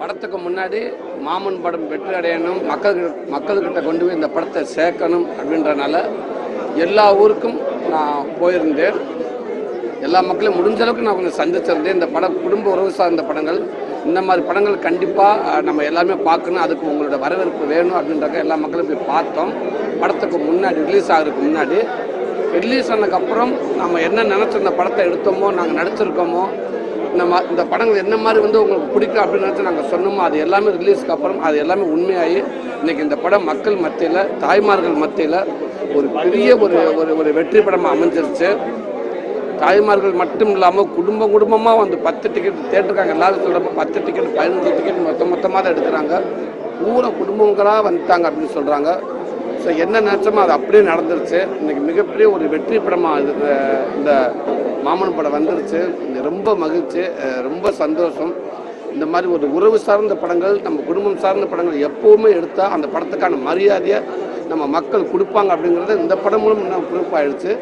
படத்துக்கு முன்னாடி மாமன் படம் வெற்றி அடையணும் மக்கள் மக்கள்கிட்ட கொண்டு போய் இந்த படத்தை சேர்க்கணும் அப்படின்றனால எல்லா ஊருக்கும் நான் போயிருந்தேன். எல்லா மக்களையும் முடிஞ்ச அளவுக்கு நான் கொஞ்சம் சந்திச்சிருந்தேன். இந்த படம் குடும்ப உறவு சார்ந்த படங்கள் இந்த மாதிரி படங்கள் கண்டிப்பாக நம்ம எல்லாமே பார்க்கணும். அதுக்கு உங்களோட வரவேற்பு வேணும் அப்படின்றக்க எல்லா மக்களும் போய் பார்த்தோம். படத்துக்கு முன்னாடி ரிலீஸ் ஆகிறதுக்கு முன்னாடி. ரிலீஸ் ஆனதுக்கப்புறம் நம்ம என்ன நினச்சிருந்த படத்தை எடுத்தோமோ நாங்கள் நடிச்சிருக்கோமோ இந்த மா இந்த படங்கள் என்ன மாதிரி வந்து உங்களுக்கு பிடிக்கும் அப்படின்னு நினச்சி நாங்கள் சொன்னோமோ அது எல்லாமே ரிலீஸ்க்கு அப்புறம் அது எல்லாமே உண்மையாகி இன்னைக்கு இந்த படம் மக்கள் மத்தியில் தாய்மார்கள் மத்தியில் ஒரு பெரிய ஒரு ஒரு ஒரு வெற்றி படமாக அமைஞ்சிருச்சு. தாய்மார்கள் மட்டும் இல்லாமல் குடும்பம் குடும்பமாக வந்து பத்து டிக்கெட் தேட்டருக்காங்க. எல்லாரும் சொல்கிறப்ப பத்து டிக்கெட் பதினஞ்சு டிக்கெட் மொத்த மொத்தமாக தான் எடுக்கிறாங்க. பூரா குடும்பங்களாக வந்துட்டாங்க அப்படின்னு சொல்கிறாங்க ஸோ என்ன நினச்சோமோ அது அப்படியே நடந்துருச்சு. இன்னைக்கு மிகப்பெரிய ஒரு வெற்றி படமாக இது இந்த மாமன் படம் வந்துருச்சு. ரொம்ப மகிழ்ச்சி ரொம்ப சந்தோஷம். இந்த மாதிரி ஒரு உறவு சார்ந்த படங்கள் நம்ம குடும்பம் சார்ந்த படங்கள் எப்போவுமே எடுத்தால் அந்த படத்துக்கான மரியாதையை நம்ம மக்கள் கொடுப்பாங்க அப்படிங்கிறது இந்த படம் மூலம் இன்னும் ப்ரூஃப் ஆயிடுச்சு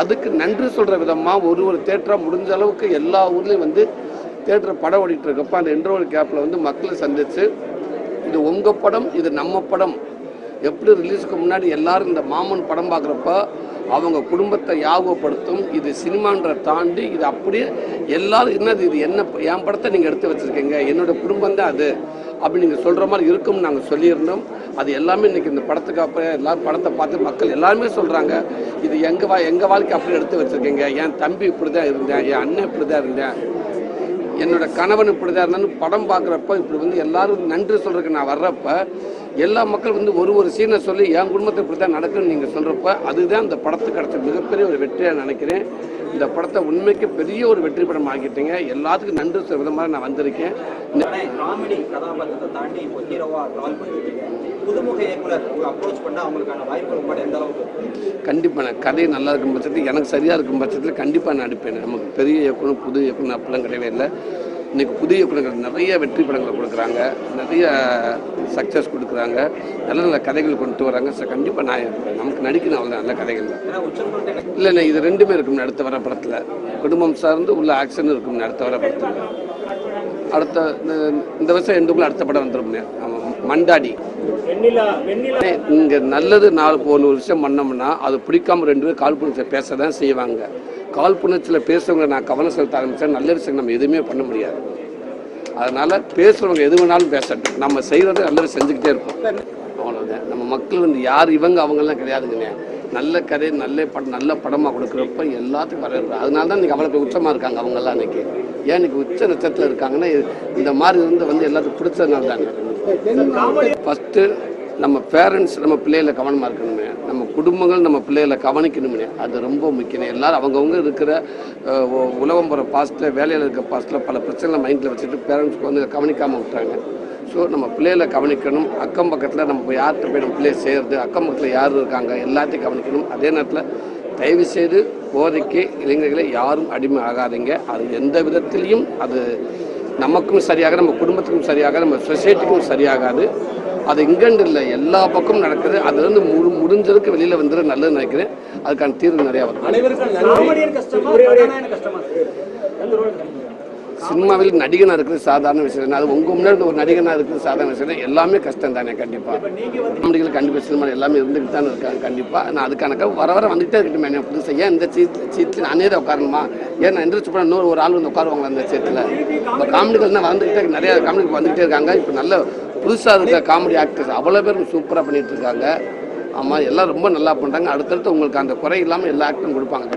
அதுக்கு நன்றி சொல்கிற விதமாக ஒரு ஒரு தேட்டராக முடிஞ்ச அளவுக்கு எல்லா ஊர்லேயும் வந்து தேட்டர் படம் ஓடிட்டு இருக்கப்ப அந்த இன்டர்வல் கேப்பில் வந்து மக்களை சந்திச்சு இது உங்கள் படம் இது நம்ம படம். எப்படி ரிலீஸுக்கு முன்னாடி எல்லாரும் இந்த மாமன் படம் பார்க்குறப்ப அவங்க குடும்பத்தை யாபகப்படுத்தும் இது சினிமான்ற தாண்டி இது அப்படியே எல்லாரும் என்னது இது? என்ன என் படத்தை நீங்கள் எடுத்து வச்சுருக்கீங்க என்னோட குடும்பம் தான் அது அப்படி நீங்கள் சொல்கிற மாதிரி இருக்கும்னு நாங்கள் சொல்லியிருந்தோம். அது எல்லாமே இன்றைக்கி இந்த படத்துக்கு அப்புறம் எல்லாரும் படத்தை பார்த்து மக்கள் எல்லாருமே சொல்கிறாங்க இது எங்கள் வா எங்கள் வாழ்க்கை அப்படி எடுத்து வச்சுருக்கீங்க? என் தம்பி இப்படி தான் இருந்தேன் என் அண்ணன் இப்படி தான் இருந்தேன். என்னோட கணவன் இப்படி தான் இருந்தான்னு படம் பார்க்குறப்ப இப்படி வந்து எல்லாரும் நன்றி சொல்கிறதுக்கு நான் வர்றப்ப எல்லா மக்கள் வந்து ஒரு ஒரு சீனை சொல்லி என் குடும்பத்தை இப்படி தான் நடக்குன்னு நீங்கள் சொல்கிறப்ப அதுதான் இந்த படத்துக்கு கிடைச்ச மிகப்பெரிய ஒரு வெற்றியாக நினைக்கிறேன். இந்த படத்தை உண்மைக்கு பெரிய ஒரு வெற்றி படம் ஆக்கிட்டீங்க. எல்லாத்துக்கும் நன்றி சொல்ற விதமாக நான் வந்திருக்கேன்? கண்டிப்பாக நான் கதை நல்லா இருக்கும் பட்சத்தில் எனக்கு சரியாக இருக்கும் பட்சத்தில் கண்டிப்பாக நான் நடிப்பேன். நமக்கு பெரிய இயக்குனர் புது இயக்குனர் அப்படிலாம் கிடையவே இல்லை. இன்றைக்கி புது இயக்குனர்கள் நிறைய வெற்றி படங்களை கொடுக்குறாங்க நிறைய சக்ஸஸ் கொடுக்குறாங்க நல்ல நல்ல கதைகள் கொண்டு வராங்க. ஸோ கண்டிப்பாக நான் நமக்கு நடிக்கணும் அவ்வளோ நல்ல கதைகள். ஏன்னா உச்சம் இல்லை இல்லை இது ரெண்டுமே இருக்கும் அடுத்த வர படத்தில். குடும்பம் சார்ந்து உள்ள ஆக்ஷன் இருக்கும் அடுத்த வர படத்தில். அடுத்த இந்த- வருஷம் எண்டுக்குள்ள அடுத்த படம் வந்துடும் ஆமாம் மண்டாடி. இங்கே நல்லது நாலு ஒரு விஷயம் பண்ணோம்னா அது பிடிக்காம ரெண்டு பேரும் காழ்ப்புணர்ச்சியில் பேச தான் செய்வாங்க. காழ்ப்புணர்ச்சியில் பேசுறவங்க நான் கவனம் செலுத்த ஆரம்பித்தா நல்ல விஷயம் நம்ம எதுவுமே பண்ண முடியாது. அதனால் பேசுகிறவங்க எது வேணாலும் பேசட்டும். நம்ம செய்கிறது நல்லது செஞ்சுக்கிட்டே இருப்போம். அவ்வளோதான் நம்ம மக்கள் வந்து யார்? இவங்க அவங்கெல்லாம் கிடையாதுங்க நல்ல கதை நல்ல படம் நல்ல படமாக கொடுக்குறப்ப எல்லாத்துக்கும் வரவேற்பு. அதனால தான் இன்றைக்கி அவ்வளோ உச்சமாக இருக்காங்க அவங்கெல்லாம் இன்னைக்கு ஏன் இன்னைக்கு உச்ச நட்சத்திரத்தில் இருக்காங்கன்னா இந்த மாதிரி இருந்து வந்து எல்லாத்துக்கும் பிடிச்சதுனால தாங்க ஃபஸ்ட்டு நம்ம பேரண்ட்ஸ் நம்ம பிள்ளைகளை கவனமாக இருக்கணுமே. நம்ம குடும்பங்கள் நம்ம பிள்ளைகளை கவனிக்கணுமே அது ரொம்ப முக்கியம். எல்லாரும் அவங்கவுங்க இருக்கிற உலகம் போகிற பாஸ்ட்டில் வேலையில் இருக்கிற பாஸ்ட்டில் பல பிரச்சனைகளை மைண்டில் வச்சுட்டு பேரண்ட்ஸ்க்கு வந்து கவனிக்காமல் விட்டாங்க ஸோ நம்ம பிள்ளைகளை கவனிக்கணும். அக்கம் பக்கத்தில் நம்ம போய் யார்கிட்ட போய் நம்ம பிள்ளையை சேர்றது அக்கம் பக்கத்தில் யார் இருக்காங்க எல்லாத்தையும் கவனிக்கணும். அதே நேரத்தில் தயவு செய்து போதைக்கு இளைஞர்களை யாரும் அடிமை ஆகாதீங்க. அது எந்த விதத்திலையும் அது நமக்கும் சரியாக நம்ம குடும்பத்துக்கும் சரியாக நம்ம சொசைட்டிக்கும் சரியாகாது. அது இங்கண்டு இல்லை எல்லா பக்கமும் நடக்குது. அதுல இருந்து முடி முடிஞ்சதுக்கு வெளியில் வந்துட நல்லது நினைக்கிறேன். அதுக்கான தீர்வு நிறையா வரும். சினிமாவில் நடிகனாக இருக்கிறது சாதாரண விஷயம். அது உங்கள் முன்னாடி ஒரு நடிகனாக இருக்கிறது சாதாரண விஷயம். எல்லாமே கஷ்டம் தானே கண்டிப்பாக காமெடிகள் கண்டிப்பாக சினிமா எல்லாமே இருந்துக்கிட்டு தானே இருக்காங்க கண்டிப்பாக நான் அதுக்கான க- வர வர வந்துகிட்டே இருக்கட்டும் என்ன புதுசாக ஏன் இந்த சீட் சீட்டில் நானே தான் உட்காரணுமா? ஏன் நான் எந்திரிச்சு போனால் இன்னொரு ஒரு ஆள் வந்து உட்காருவாங்க அந்த சீட்டில் இப்போ காமெடிகள் தான் வந்துக்கிட்டே. நிறைய காமெடி வந்துக்கிட்டே இருக்காங்க. இப்போ நல்ல புதுசாக இருக்க காமெடி ஆக்டர்ஸ் அவ்வளோ பேரும் சூப்பராக பண்ணிட்டு இருக்காங்க. ஆமாம் எல்லாம் ரொம்ப நல்லா பண்ணுறாங்க அடுத்தடுத்து உங்களுக்கு அந்த குறை இல்லாமல் எல்லா ஆக்டரும் கொடுப்பாங்க கண்டிப்பாக